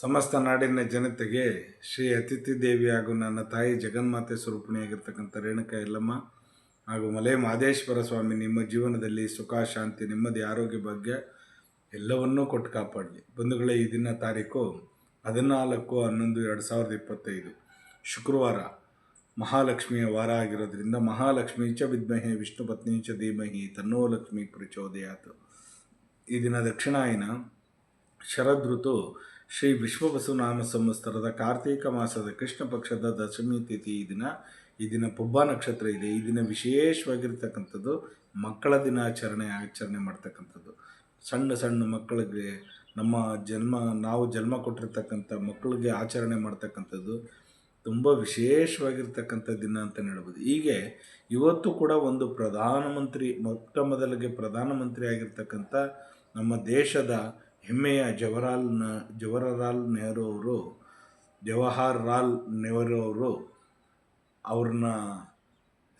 ಸಮಸ್ತ ನಾಡಿನ ಜನತೆಗೆ ಶ್ರೀ ಅತಿಥಿ ದೇವಿ ಹಾಗೂ ನನ್ನ ತಾಯಿ ಜಗನ್ಮಾತೆ ಸ್ವರೂಪಣಿಯಾಗಿರ್ತಕ್ಕಂಥ ರೇಣುಕ ಎಲ್ಲಮ್ಮ ಹಾಗೂ ಮಲೆ ಮಹದೇಶ್ವರ ಸ್ವಾಮಿ ನಿಮ್ಮ ಜೀವನದಲ್ಲಿ ಸುಖ, ಶಾಂತಿ, ನೆಮ್ಮದಿ, ಆರೋಗ್ಯ ಭಾಗ್ಯ ಎಲ್ಲವನ್ನೂ ಕೊಟ್ಟು ಕಾಪಾಡಲಿ. ಬಂಧುಗಳೇ, ಈ ದಿನ ತಾರೀಕು ಹದಿನಾಲ್ಕು ಹನ್ನೊಂದು ಎರಡು ಸಾವಿರದ ಇಪ್ಪತ್ತೈದು. ಶುಕ್ರವಾರ ಮಹಾಲಕ್ಷ್ಮಿಯ ವಾರ ಆಗಿರೋದ್ರಿಂದ ಮಹಾಲಕ್ಷ್ಮಿ ಚ ವಿದ್ಮಹೆ, ವಿಷ್ಣು ಪತ್ನಿ ಚ ಧೀಮಹಿ, ತನ್ನೋ ಲಕ್ಷ್ಮಿ ಪ್ರಚೋದಯಾತು. ಈ ದಿನ ದಕ್ಷಿಣಾಯನ ಶರದ್ ಋತು ಶ್ರೀ ವಿಶ್ವವಸುನಾಮ ಸಂವತ್ಸರದ ಕಾರ್ತೀಕ ಮಾಸದ ಕೃಷ್ಣ ಪಕ್ಷದ ದಶಮಿ ತಿಥಿ ಈ ದಿನ ಈ ದಿನ ಪುಬ್ಬ ನಕ್ಷತ್ರ ಇದೆ. ಈ ದಿನ ವಿಶೇಷವಾಗಿರ್ತಕ್ಕಂಥದ್ದು ಮಕ್ಕಳ ದಿನಾಚರಣೆ, ಆಚರಣೆ ಮಾಡ್ತಕ್ಕಂಥದ್ದು. ಸಣ್ಣ ಸಣ್ಣ ಮಕ್ಕಳಿಗೆ ನಮ್ಮ ಜನ್ಮ, ನಾವು ಜನ್ಮ ಕೊಟ್ಟಿರ್ತಕ್ಕಂಥ ಮಕ್ಕಳಿಗೆ ಆಚರಣೆ ಮಾಡ್ತಕ್ಕಂಥದ್ದು ತುಂಬ ವಿಶೇಷವಾಗಿರ್ತಕ್ಕಂಥ ದಿನ ಅಂತ ಹೇಳ್ಬೋದು. ಹೀಗೆ ಇವತ್ತು ಕೂಡ ಒಂದು ಪ್ರಧಾನಮಂತ್ರಿ, ಮೊಟ್ಟ ಮೊದಲಿಗೆ ಪ್ರಧಾನಮಂತ್ರಿ ಆಗಿರ್ತಕ್ಕಂಥ ನಮ್ಮ ದೇಶದ ಹೆಮ್ಮೆಯ ಜವಹರ್ಲಾಲ್ನ, ಜವಹರಲಾಲ್ ನೆಹರು ಅವರು ಜವಾಹರ್ಲಾಲ್ ನೆಹರು ಅವರು ಅವ್ರನ್ನ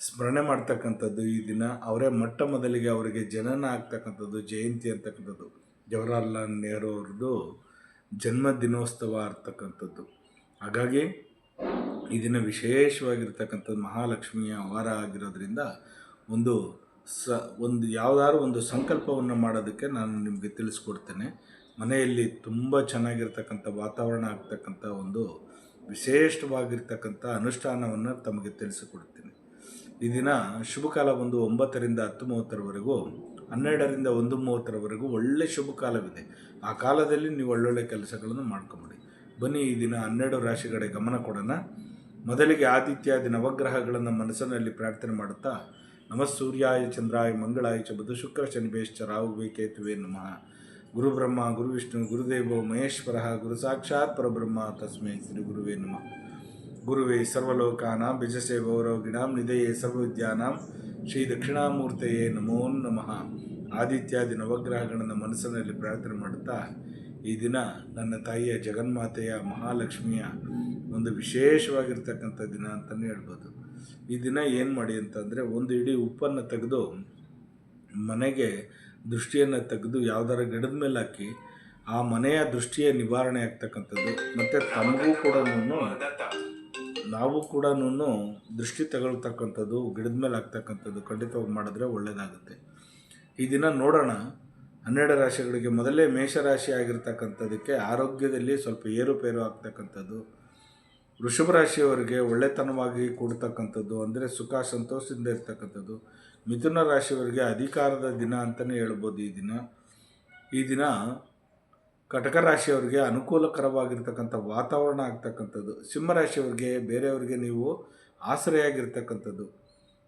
ಸ್ಮರಣೆ ಮಾಡ್ತಕ್ಕಂಥದ್ದು ಈ ದಿನ. ಅವರೇ ಮೊಟ್ಟ ಮೊದಲಿಗೆ ಅವರಿಗೆ ಜನನ ಆಗ್ತಕ್ಕಂಥದ್ದು, ಜಯಂತಿ ಅಂತಕ್ಕಂಥದ್ದು. ಜವಾಹರ್ಲಾಲ್ ನೆಹರು ಅವ್ರದ್ದು ಜನ್ಮ ದಿನೋತ್ಸವ ಆಗ್ತಕ್ಕಂಥದ್ದು. ಹಾಗಾಗಿ ಈ ದಿನ ವಿಶೇಷವಾಗಿರ್ತಕ್ಕಂಥದ್ದು ಮಹಾಲಕ್ಷ್ಮಿಯ ವಾರ ಆಗಿರೋದ್ರಿಂದ ಒಂದು ಸ, ಒಂದು ಯಾವುದಾದ್ರು ಒಂದು ಸಂಕಲ್ಪವನ್ನು ಮಾಡೋದಕ್ಕೆ ನಾನು ನಿಮಗೆ ತಿಳಿಸ್ಕೊಡ್ತೇನೆ. ಮನೆಯಲ್ಲಿ ತುಂಬ ಚೆನ್ನಾಗಿರ್ತಕ್ಕಂಥ ವಾತಾವರಣ ಆಗ್ತಕ್ಕಂಥ ಒಂದು ವಿಶೇಷವಾಗಿರ್ತಕ್ಕಂಥ ಅನುಷ್ಠಾನವನ್ನು ತಮಗೆ ತಿಳಿಸಿಕೊಡ್ತೀನಿ. ಈ ದಿನ ಶುಭ ಕಾಲ ಒಂದು ಒಂಬತ್ತರಿಂದ ಹತ್ತು ಮೂವತ್ತರವರೆಗೂ, ಹನ್ನೆರಡರಿಂದ ಒಂದು ಮೂವತ್ತರವರೆಗೂ ಒಳ್ಳೆ ಶುಭ ಕಾಲವಿದೆ. ಆ ಕಾಲದಲ್ಲಿ ನೀವು ಒಳ್ಳೊಳ್ಳೆ ಕೆಲಸಗಳನ್ನು ಮಾಡ್ಕೊಂಬಿಡಿ. ಬನ್ನಿ ಈ ದಿನ ಹನ್ನೆರಡು ರಾಶಿಗಳಿಗೆ ಗಮನ ಕೊಡೋಣ. ಮೊದಲಿಗೆ ಆದಿತ್ಯಾದಿ ನವಗ್ರಹಗಳನ್ನು ಮನಸ್ಸಿನಲ್ಲಿ ಪ್ರಾರ್ಥನೆ ಮಾಡುತ್ತಾ ನಮಃ ಸೂರ್ಯಾಯ ಚಂದ್ರಾಯ ಮಂಗಳಾಯ ಚ ಬುಧ ಶುಕ್ರ ಶನಿಭೇಶ್ಚ ರಾಹುವೇ ಕೇತುವೆ ನಮಃ. ಗುರುಬ್ರಹ್ಮ ಗುರು ವಿಷ್ಣು ಗುರುದೇವೋ, ಮಹೇಶ್ವರ, ಗುರು ಸಾಕ್ಷಾತ್ ಪರಬ್ರಹ್ಮ ತಸ್ಮೈ ಶ್ರೀ ಗುರುವೇ ನಮಃ. ಗುರುವೇ ಸರ್ವಲೋಕಾನಾಂ ಬಿಜಸೆ ಗೌರವಗಿಣಾಂ ನಿಧಯೇ ಸರ್ವವಿದ್ಯಾನಾಂ ಶ್ರೀ ದಕ್ಷಿಣಾಮೂರ್ತೆಯೇ ನಮೋ ನಮಃ. ಆದಿತ್ಯಾದಿ ನವಗ್ರಹಗಳನ್ನು ಮನಸ್ಸಿನಲ್ಲಿ ಪ್ರಾರ್ಥನೆ ಮಾಡುತ್ತಾ ಈ ದಿನ ನನ್ನ ತಾಯಿಯ ಜಗನ್ಮಾತೆಯ ಮಹಾಲಕ್ಷ್ಮಿಯ ಒಂದು ವಿಶೇಷವಾಗಿರ್ತಕ್ಕಂಥ ದಿನ ಅಂತಲೇ ಹೇಳ್ಬೋದು. ಈ ದಿನ ಏನು ಮಾಡಿ ಅಂತಂದರೆ ಒಂದು ಇಡೀ ಉಪ್ಪನ್ನು ತೆಗೆದು ಮನೆಗೆ ದೃಷ್ಟಿಯನ್ನು ತೆಗೆದು ಯಾವ್ದಾರ ಗಿಡದ ಮೇಲೆ ಹಾಕಿ ಆ ಮನೆಯ ದೃಷ್ಟಿಯ ನಿವಾರಣೆ ಆಗ್ತಕ್ಕಂಥದ್ದು. ಮತ್ತು ತಮಗೂ ಕೂಡ ನಾವು ಕೂಡ ದೃಷ್ಟಿ ತಗೊಳ್ತಕ್ಕಂಥದ್ದು, ಗಿಡದ ಮೇಲೆ ಆಗ್ತಕ್ಕಂಥದ್ದು ಖಂಡಿತವಾಗಿ ಮಾಡಿದ್ರೆ ಒಳ್ಳೆಯದಾಗುತ್ತೆ ಈ ದಿನ ನೋಡೋಣ. ಹನ್ನೆರಡು ರಾಶಿಗಳಿಗೆ ಮೊದಲೇ ಮೇಷರಾಶಿ ಆಗಿರ್ತಕ್ಕಂಥದ್ದಕ್ಕೆ ಆರೋಗ್ಯದಲ್ಲಿ ಸ್ವಲ್ಪ ಏರುಪೇರು ಆಗ್ತಕ್ಕಂಥದ್ದು. ವೃಷಭ ರಾಶಿಯವರಿಗೆ ಒಳ್ಳೆತನವಾಗಿ ಕೊಡ್ತಕ್ಕಂಥದ್ದು ಅಂದರೆ ಸುಖ, ಸಂತೋಷದಿಂದ ಇರ್ತಕ್ಕಂಥದ್ದು. ಮಿಥುನ ರಾಶಿಯವರಿಗೆ ಅಧಿಕಾರದ ದಿನ ಅಂತಲೇ ಹೇಳ್ಬೋದು ಈ ದಿನ. ಈ ದಿನ ಕಟಕ ರಾಶಿಯವರಿಗೆ ಅನುಕೂಲಕರವಾಗಿರ್ತಕ್ಕಂಥ ವಾತಾವರಣ ಆಗ್ತಕ್ಕಂಥದ್ದು. ಸಿಂಹರಾಶಿಯವರಿಗೆ ಬೇರೆಯವರಿಗೆ ನೀವು ಆಸರೆಯಾಗಿರ್ತಕ್ಕಂಥದ್ದು.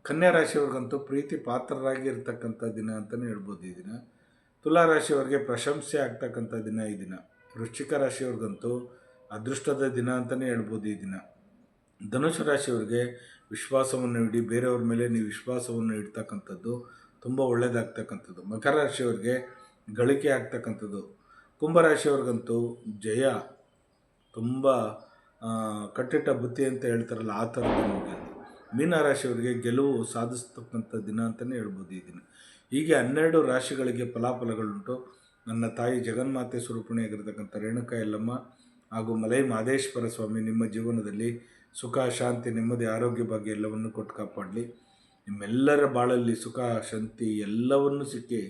ಕನ್ಯಾ ರಾಶಿಯವ್ರಿಗಂತೂ ಪ್ರೀತಿ ಪಾತ್ರರಾಗಿ ಇರ್ತಕ್ಕಂಥ ದಿನ ಅಂತಲೇ ಹೇಳ್ಬೋದು ಈ ದಿನ. ತುಲಾ ರಾಶಿಯವರಿಗೆ ಪ್ರಶಂಸೆ ಆಗ್ತಕ್ಕಂಥ ದಿನ ಈ ದಿನ. ವೃಶ್ಚಿಕ ರಾಶಿಯವ್ರಿಗಂತೂ ಅದೃಷ್ಟದ ದಿನ ಅಂತಲೇ ಹೇಳ್ಬೋದು ಈ ದಿನ. ಧನುಷು ರಾಶಿಯವರಿಗೆ ವಿಶ್ವಾಸವನ್ನು ಇಡಿ ಬೇರೆಯವ್ರ ಮೇಲೆ ನೀವು ವಿಶ್ವಾಸವನ್ನು ಇಡ್ತಕ್ಕಂಥದ್ದು ತುಂಬ ಒಳ್ಳೆಯದಾಗ್ತಕ್ಕಂಥದ್ದು ಮಕರ ರಾಶಿಯವರಿಗೆ ಗಳಿಕೆ ಆಗ್ತಕ್ಕಂಥದ್ದು. ಕುಂಭರಾಶಿಯವ್ರಿಗಂತೂ ಜಯ ತುಂಬ ಕಟ್ಟಿಟ್ಟ ಬುತ್ತಿ ಅಂತ ಹೇಳ್ತಾರಲ್ಲ ಆ ಥರದ್ದು ನಿಮಗೆ ಮೀನರಾಶಿಯವರಿಗೆ ಗೆಲುವು ಸಾಧಿಸ್ತಕ್ಕಂಥ ದಿನ ಅಂತಲೇ ಹೇಳ್ಬೋದು ಈ ದಿನ. ಹೀಗೆ ಹನ್ನೆರಡು ರಾಶಿಗಳಿಗೆ ಫಲಾಫಲಗಳುಂಟು. ನನ್ನ ತಾಯಿ ಜಗನ್ಮಾತೆ ಸ್ವರೂಪಣೆಯಾಗಿರ್ತಕ್ಕಂಥ ರೇಣುಕಾ ಯಲ್ಲಮ್ಮ ಹಾಗೂ ಮಲೈ ಮಹದೇಶ್ವರ ಸ್ವಾಮಿ ನಿಮ್ಮ ಜೀವನದಲ್ಲಿ ಸುಖ, ಶಾಂತಿ, ನೆಮ್ಮದಿ, ಆರೋಗ್ಯ ಭಾಗ್ಯ ಎಲ್ಲವನ್ನು ಕೊಟ್ಟು ಕಾಪಾಡಲಿ. ನಿಮ್ಮೆಲ್ಲರ ಬಾಳಲ್ಲಿ ಸುಖ, ಶಾಂತಿ ಎಲ್ಲವನ್ನು ಸಿಕ್ಕಿ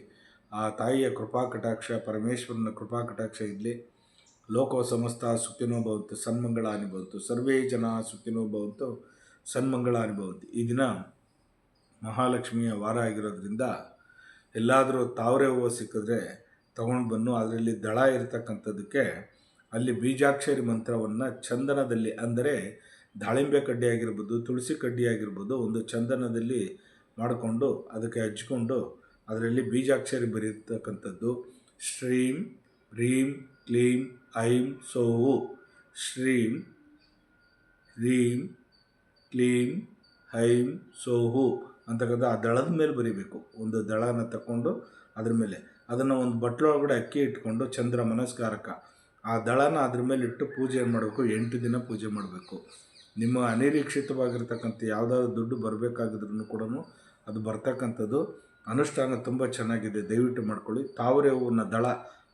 ಆ ತಾಯಿಯ ಕೃಪಾ ಕಟಾಕ್ಷ, ಪರಮೇಶ್ವರನ ಕೃಪಾ ಕಟಾಕ್ಷ ಇರಲಿ. ಲೋಕೋ ಸಮಸ್ತ ಸುಖಿನೋ ಭವಂತು ಸನ್ಮಂಗಳ ಅನುಭವಂತು ಸರ್ವೇ ಜನ ಸುಖಿನೋ ಭವಂತು ಸನ್ಮಂಗಳ ಅನುಭವಂತು ಈ ದಿನ ಮಹಾಲಕ್ಷ್ಮಿಯ ವಾರ ಆಗಿರೋದ್ರಿಂದ ಎಲ್ಲಾದರೂ ತಾವರೆ ಹೂವು ಸಿಕ್ಕಿದ್ರೆ ತಗೊಂಡು ಬನ್ನು. ಅದರಲ್ಲಿ ದಳ ಇರತಕ್ಕಂಥದ್ದಕ್ಕೆ ಅಲ್ಲಿ ಬೀಜಾಕ್ಷರಿ ಮಂತ್ರವನ್ನು ಚಂದನದಲ್ಲಿ ಅಂದರೆ ದಾಳಿಂಬೆ ಕಡ್ಡಿ ಆಗಿರ್ಬೋದು ತುಳಸಿ ಕಡ್ಡಿ ಆಗಿರ್ಬೋದು ಒಂದು ಚಂದನದಲ್ಲಿ ಮಾಡಿಕೊಂಡು ಅದಕ್ಕೆ ಹಚ್ಚಿಕೊಂಡು ಅದರಲ್ಲಿ ಬೀಜಾಕ್ಷರಿ ಬರೀತಕ್ಕಂಥದ್ದು ಶ್ರೀಂ, ರೀಂ, ಕ್ಲೀಂ, ಐಂ ಸೋವು ಶ್ರೀಂ, ರೀಂ, ಕ್ಲೀಂ, ಐಂ, ಸೋಹು ಅಂತಕ್ಕಂಥ ಆ ದಳದ ಮೇಲೆ ಬರಿಬೇಕು. ಒಂದು ದಳನ ತಗೊಂಡು ಅದ್ರ ಮೇಲೆ. ಅದನ್ನು ಒಂದು ಬಟ್ಲೊಳಗಡೆ ಅಕ್ಕಿ ಇಟ್ಕೊಂಡು ಚಂದ್ರ ಮನಸ್ಕಾರಕ ಆ ದಳನ ಅದ್ರ ಮೇಲೆ ಇಟ್ಟು ಪೂಜೆ ಮಾಡಬೇಕು, ಎಂಟು ದಿನ ಪೂಜೆ ಮಾಡಬೇಕು. ನಿಮ್ಮ ಅನಿರೀಕ್ಷಿತವಾಗಿರ್ತಕ್ಕಂಥ ಯಾವುದಾದ್ರು ದುಡ್ಡು ಬರಬೇಕಾಗಿದ್ರು ಕೂಡ ಅದು ಬರ್ತಕ್ಕಂಥದ್ದು. ಅನುಷ್ಠಾನ ತುಂಬ ಚೆನ್ನಾಗಿದೆ, ದಯವಿಟ್ಟು ಮಾಡ್ಕೊಳ್ಳಿ. ತಾವರೆ ಹೂವಿನ ದಳ,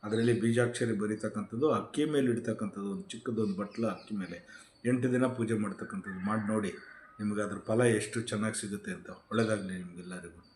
ಅದರಲ್ಲಿ ಬೀಜಾಕ್ಷರಿ ಬರೀತಕ್ಕಂಥದ್ದು, ಅಕ್ಕಿ ಮೇಲೆ ಇಡ್ತಕ್ಕಂಥದ್ದು, ಒಂದು ಚಿಕ್ಕದೊಂದು ಬಟ್ಲ ಅಕ್ಕಿ ಮೇಲೆ. ಎಂಟು ದಿನ ಪೂಜೆ ಮಾಡ್ತಕ್ಕಂಥದ್ದು. ಮಾಡಿ ನೋಡಿ ನಿಮಗೆ ಅದ್ರ ಫಲ ಎಷ್ಟು ಚೆನ್ನಾಗಿ ಸಿಗುತ್ತೆ ಅಂತ. ಒಳ್ಳೆಯದಾಗಲಿ ನಿಮಗೆಲ್ಲರಿಗೂ.